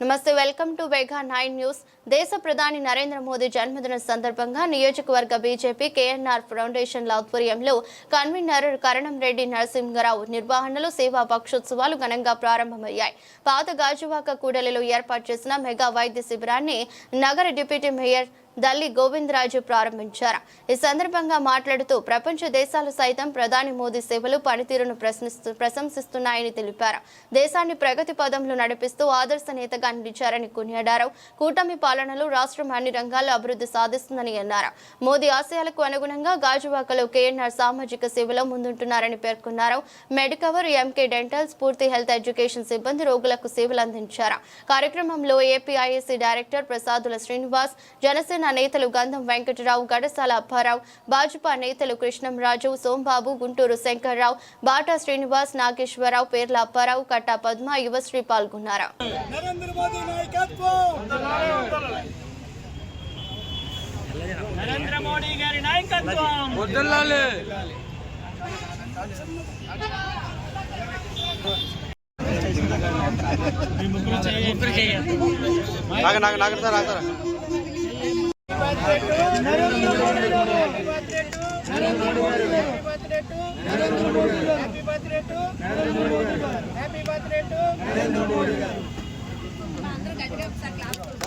నమస్తే welcome to Vega nine news దేశ ప్రధాని నరేంద్ర మోదీ జన్మదిన సందర్భంగా నియోజకవర్గ బీజేపీ కేఎన్ఆర్ ఫౌండేషన్ ఆధ్వర్యంలో కన్వీనర్ కరణం రెడ్డి నరసింహరావు నిర్వహణలో సేవా పక్షోత్సవాలు ఘనంగా ప్రారంభమయ్యాయి. పాత గాజువాక కూడలిలో ఏర్పాటు చేసిన మెగా వైద్య శిబిరాన్ని నగర డిప్యూటీ మేయర్ దల్లి గోవిందరాజు ప్రారంభించారు. ఈ సందర్భంగా మాట్లాడుతూ ప్రపంచ దేశాలు సైతం ప్రధాని మోదీ సేవలు పనితీరును ప్రశ్నిస్తూ ప్రశంసిస్తున్నాయని తెలిపారు. దేశాన్ని ప్రగతి పదంలో నడిపిస్తూ ఆదర్శ నేతగా నిలిచారని కొనియాడారు. కూటమి పాలనలో రాష్ట్రం అన్ని రంగాల్లో అభివృద్ధి సాధిస్తుందని అన్నారు. మోదీ ఆశయాలకు అనుగుణంగా గాజువాకలో కేఎన్ఆర్ సామాజిక సేవలో ముందుంటున్నారని పేర్కొన్నారు. Medicover MK dental Spoorthi health education సిబ్బంది రోగులకు సేవలు అందించారు. కార్యక్రమంలో ఏపీఐఎస్సీ డైరెక్టర్ ప్రసాదుల శ్రీనివాస్ జనసేన నేతలు గంధం వెంకటరావు గడసాల అప్పారావు భాజపా నేతలు కృష్ణంరాజు సోంబాబు గుంటూరు శంకర్రావు బాటా శ్రీనివాస్ నాగేశ్వరరావు పేర్ల అప్పారావు కట్టా పద్మ యువశ్రీ పాల్గొన్నారు నరేంద్ర మోదీ నాయకత్వం నరేంద్ర మోడీ గారి నాయకత్వం ముగ్గురు చేయాలి నాగ నాగ నాగ సార్ సార్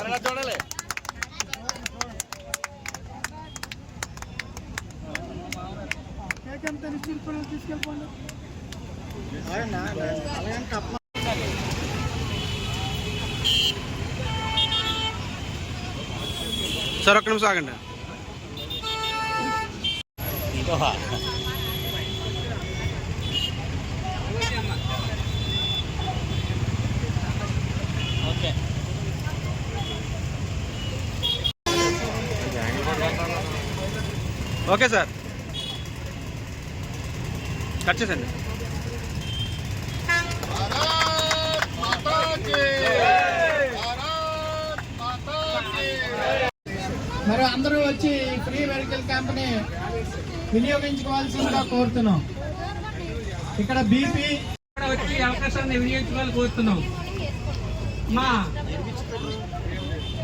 ఇలా చూడాలి సార్ ఒక్క నిమిషం ఆగండి ఓకే ఓకే సార్ కట్ చేసండి మరి అందరూ వచ్చి ఈ ఫ్రీ మెడికల్ క్యాంప్ని వినియోగించుకోవాల్సిందిగా కోరుతున్నాం. ఇక్కడ బీపీ ఇక్కడ వచ్చి అవకాశాన్ని వినియోగించుకోవాలని కోరుతున్నాం. మా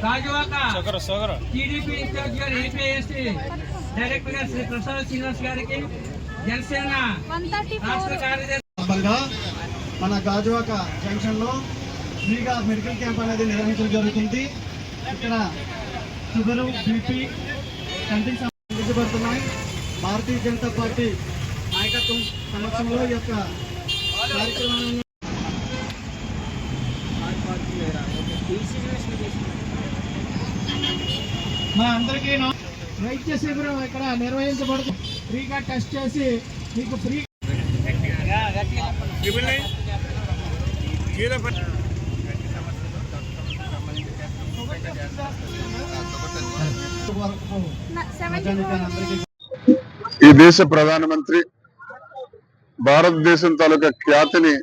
రాజువాక టీడీపీ ఇన్ఛార్జ్ గారు ఏపీఎస్సీ డైరెక్టర్ గారు శ్రీ ప్రసాద్ శ్రీనివాస్ గారికి జనసేన రాష్ట్ర కార్యదర్శి మన గాజువాక జంక్షన్లో ఫ్రీగా మెడికల్ క్యాంప్ అనేది నిర్వహించడం జరుగుతుంది. ఇక్కడ షుగరు బీపీ కంటికి సంబంధించబడుతున్నాయి భారతీయ జనతా పార్టీ నాయకత్వం సమక్షంలో ఈ యొక్క కార్యక్రమాన్ని మా అందరికీ వైద్య శిబిరం ఇక్కడ నిర్వహించబడుతుంది ఫ్రీగా టెస్ట్ చేసి మీకు ఫ్రీ వరకు ఈ దేశ ప్రధానమంత్రి భారతదేశం తాలూకా ఖ్యాతిని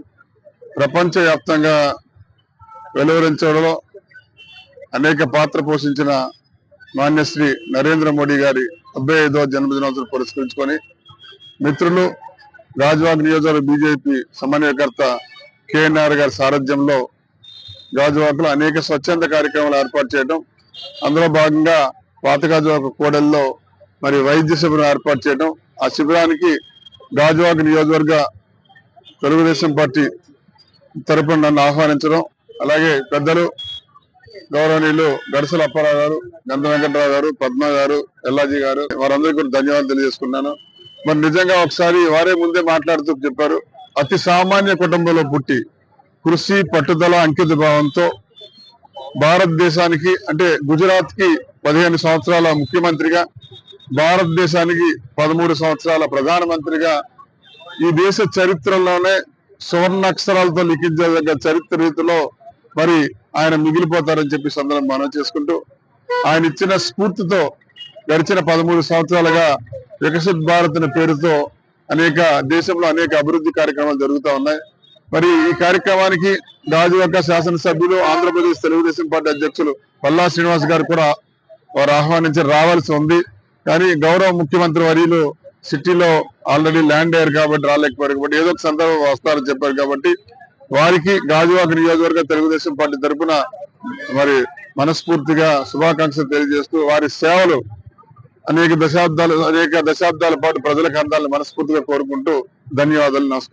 ప్రపంచ వ్యాప్తంగా వెలువరించడంలో అనేక పాత్ర పోషించిన మాన్యశ్రీ నరేంద్ర మోడీ గారి డెబ్బై ఐదవ జన్మదినోత్సవం పురస్కరించుకొని మిత్రులు గాజువాక్ నియోజకవర్గ బీజేపీ సమన్వయకర్త కేఎన్ఆర్ గారి సారథ్యంలో గాజువాకలో అనేక స్వచ్ఛంద కార్యక్రమాలు ఏర్పాటు చేయడం అందులో భాగంగా పాతగాజువాక కోడల్లో మరి వైద్య శిబిరం ఏర్పాటు చేయడం ఆ శిబిరానికి గాజువాక నియోజకవర్గ తెలుగుదేశం పార్టీ తరపున నన్ను ఆహ్వానించడం అలాగే పెద్దలు గౌరవనీయులు గడసల అప్పారావు గారు గంధ వెంకటరావు గారు పద్మ గారు ఎల్లాజీ గారు వారందరికీ కూడా ధన్యవాదాలు తెలియజేసుకున్నాను. మరి నిజంగా ఒకసారి వారే ముందే మాట్లాడుతూ చెప్పారు అతి సామాన్య కుటుంబంలో పుట్టి కృషి పట్టుదల అంకిత భావంతో భారతదేశానికి అంటే గుజరాత్కి పదిహేను సంవత్సరాల ముఖ్యమంత్రిగా భారతదేశానికి పదమూడు సంవత్సరాల ప్రధానమంత్రిగా ఈ దేశ చరిత్రలోనే సువర్ణాక్షరాలతో లిఖించదగ్గ చరిత్ర రీతిలో మరి ఆయన మిగిలిపోతారని చెప్పి సందర్భం మనం చేసుకుంటూ ఆయన ఇచ్చిన స్ఫూర్తితో గడిచిన పదమూడు సంవత్సరాలుగా వికసిత్ భారత్ అనే పేరుతో అనేక దేశంలో అనేక అభివృద్ధి కార్యక్రమాలు జరుగుతూ ఉన్నాయి. మరి ఈ కార్యక్రమానికి గాజువాక శాసనసభ్యులు ఆంధ్రప్రదేశ్ తెలుగుదేశం పార్టీ అధ్యక్షులు పల్లా శ్రీనివాస్ గారు కూడా వారు ఆహ్వానించి రావాల్సి ఉంది. కానీ గౌరవ ముఖ్యమంత్రి వర్యులు సిటీలో ఆల్రెడీ ల్యాండ్ అయ్యారు కాబట్టి రాలేకపోయారు కాబట్టి ఏదో ఒక సందర్భం వస్తారని చెప్పారు కాబట్టి వారికి గాజువాక నియోజకవర్గ తెలుగుదేశం పార్టీ తరఫున మరి మనస్ఫూర్తిగా శుభాకాంక్షలు తెలియజేస్తూ వారి సేవలు అనేక దశాబ్దాలు అనేక దశాబ్దాల పాటు ప్రజలకు అందాలని మనస్ఫూర్తిగా కోరుకుంటూ ధన్యవాదాలు నమస్కారం.